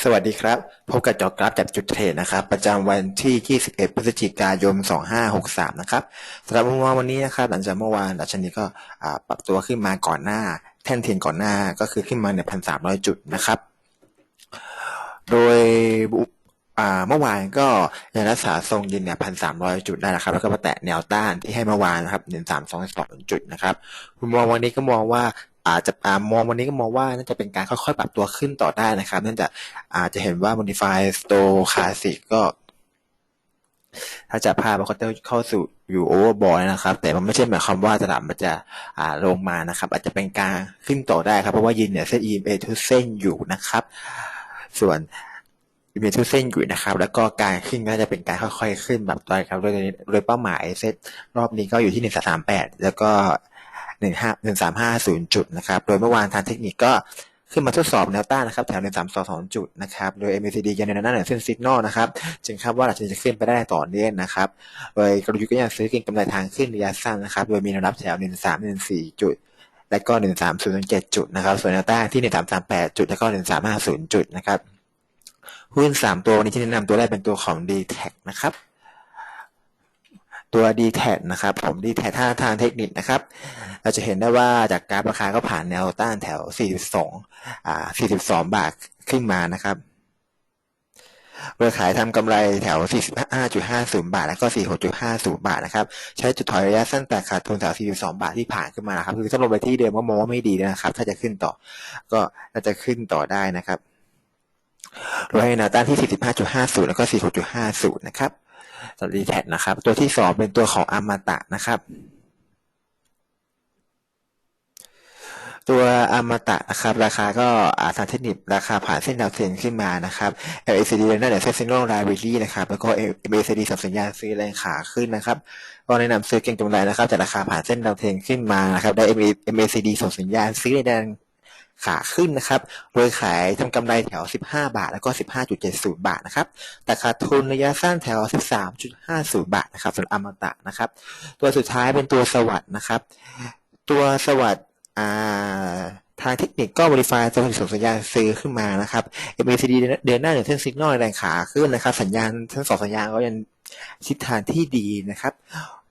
สวัสดีครับ พบกับจอกราฟจากจุดเทรดนะครับ ประจำวันที่ 21 พฤศจิกายน 2563 นะครับสำหรับมุมมองวันนี้นะครับ หลังจากเมื่อวานดัชนีก็ปรับตัวขึ้นมาก่อนหน้า แท่นเทียนก่อนหน้าก็คือขึ้นมาใน 1,300 จุดนะครับ โดย เมื่อวานก็ยังรักษาทรงยืนเนี่ย1,300จุดได้นะครับ แล้วก็มาแตะแนวต้านที่ให้เมื่อวานนะครับ1,322จุดนะครับมุมมองวันนี้ก็มองว่าอาจจะอมองวันนี้ก็มองว่าน่าจะเป็นการค่อยๆ ปรับตัวขึ้นต่อได้นะครับเนื่องจากอาจจะเห็นว่า modify stochastic ก็ ถ้าจะพามันก็จะเข้าสู่อยู่โอเวอร์บอลนะครับ แต่มันไม่ใช่หมายความว่าตลาดมันจะอ่าลงมานะครับ อาจจะเป็นการขึ้นต่อได้ครับเพราะว่ายืนเนี่ยเส้น EMA ทุกเส้นอยู่นะครับ ส่วน EMA ทุกเส้นอยู่นะครับ แล้วก็การขึ้นก็จะเป็นการค่อยๆขึ้นแบบตัวครับโดยโดยเป้าหมายเซตรอบนี้ก็อยู่ที่หนึ่งสามแปดแล้วก็หนึ่งห้าหนึ่งสามห้าศูนย์จุดนะครับ โดยเมื่อวานทางเทคนิคก็ขึ้นมาทดสอบแนวต้านนะครับแถวหนึ่งสามสองสองจุดนะครับ โดย MACD ยังในนวหน้าเหนือเส้นสิกนอลนะครับ จึงคาดว่าดัชนีจะขึ้นไปได้ต่อเนื่องนะครับ โดยกลยุทธ์ก็ยังซื้อเก็งกำไรทางขึ้นระยะสั้นนะครับ โดยมีแนวรับแถวหนึ่งสามหนึ่งสี่จุดและก็หนึ่งสามศูนย์เจ็ดจุดนะครับ ส่วนแนวต้านที่หนึ่งสามสามแปดจุดแล้วก็หนึ่งสามห้าศูนย์จุดนะครับ หุ้นสามตัววันนี้ที่แนะนำตัวแรกเป็นตัวของ d t แทนะครับตัว d t แทนะครับผม d t แทถ้าทางเทคนิคนะครับ เราจะเห็นได้ว่าจากกราฟราคาก็ผ่านแนวต้านแถว 42อ่า42 บาทขึ้นมานะครับโดยขายทำกำไรแถว 45.50 บาท แล้วก็ 46.50 บาทนะครับ ใช้จุดถอยระยะสั้นแต่ขาดทุนแถว 42 บาทที่ผ่านขึ้นมานะครับ คือถ้าลงไปที่เดิมก็มองว่าไม่ดีนะครับ ถ้าจะขึ้นต่อ ก็น่าจะขึ้นต่อได้นะครับ โดยให้แนวต้านที่ 45.50 แล้วก็ 46.50 นะครับสำหรับดีแทนะครับ ตัวที่สองเป็นตัวของอมตะนะครับ ตัวอมตะนะครับ ราคาก็อาทางเทคนิคราคาผ่านเส้นดาวเทียมขึ้นมานะครับ LACD นั่นแหละเส้น Signal Library นะครับ แล้วก็ MACD สับสัญญาณซื้อแรงขาขึ้นนะครับ ก็แนะนำซื้อเก็งกำไรนะครับจากราคาผ่านเส้นดาวเทียมขึ้นมานะครับ ได้ MACD ส่งสัญญาณซื้อแรง ขาขึ้นนะครับ โดยขายทำกำไรแถว 15 บาท แล้วก็ 15.70 บาทนะครับ แต่ขาดทุนระยะสั้นแถว 13.50 บาทนะครับสำหรับอมตะนะครับ ตัวสุดท้ายเป็นตัวสวัสด์นะครับ ตัวสวัสด์อ่าทางเทคนิคก็ modify ตัวส่งสัญญาณซื้อขึ้นมานะครับ MACD เดินหน้าหนึ่งเส้นสัญญาณแรงขาขึ้นนะครับ สัญญาณทั้งสองสัญญาณก็ยัง ทิศทางที่ดีนะครับ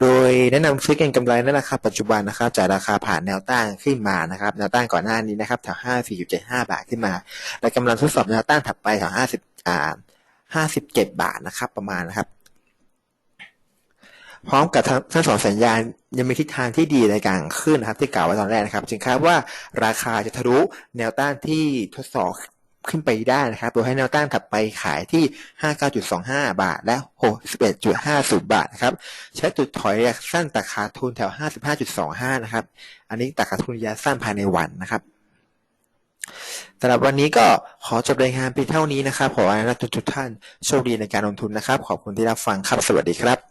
โดยแนะนำซื้อเก็งกำไรนั่นแหละครับปัจจุบันนะครับจากราคาผ่านแนวต้านขึ้นมานะครับแนวต้านก่อนหน้านี้นะครับแถว54.75 บาทขึ้นมา และกำลังทดสอบแนวต้านถัดไปแถว50อ่า57 บาทนะครับประมาณนะครับพร้อมกับทั้งสองสัญญาณยังมีทิศทางที่ดีในการขึ้นนะครับ ที่กล่าวไว้ตอนแรกนะครับจึงคาดว่าราคาจะทะลุแนวต้านที่ทดสอบ ขึ้นไปได้นะครับ โดยให้แนวต้านถัดไปขายที่ 59.25 บาท และ 61.50 บาทนะครับ ใช้จุดถอยระยะสั้นตัดขาดทุนแถว 55.25 นะครับ อันนี้ตัดขาดทุนระยะสั้นภายในวันนะครับสำหรับวันนี้ก็ขอจบรายงานเพียงเท่านี้นะครับ ขอให้นักทุกท่านโชคดีในการลงทุนนะครับ ขอบคุณที่รับฟังครับ สวัสดีครับ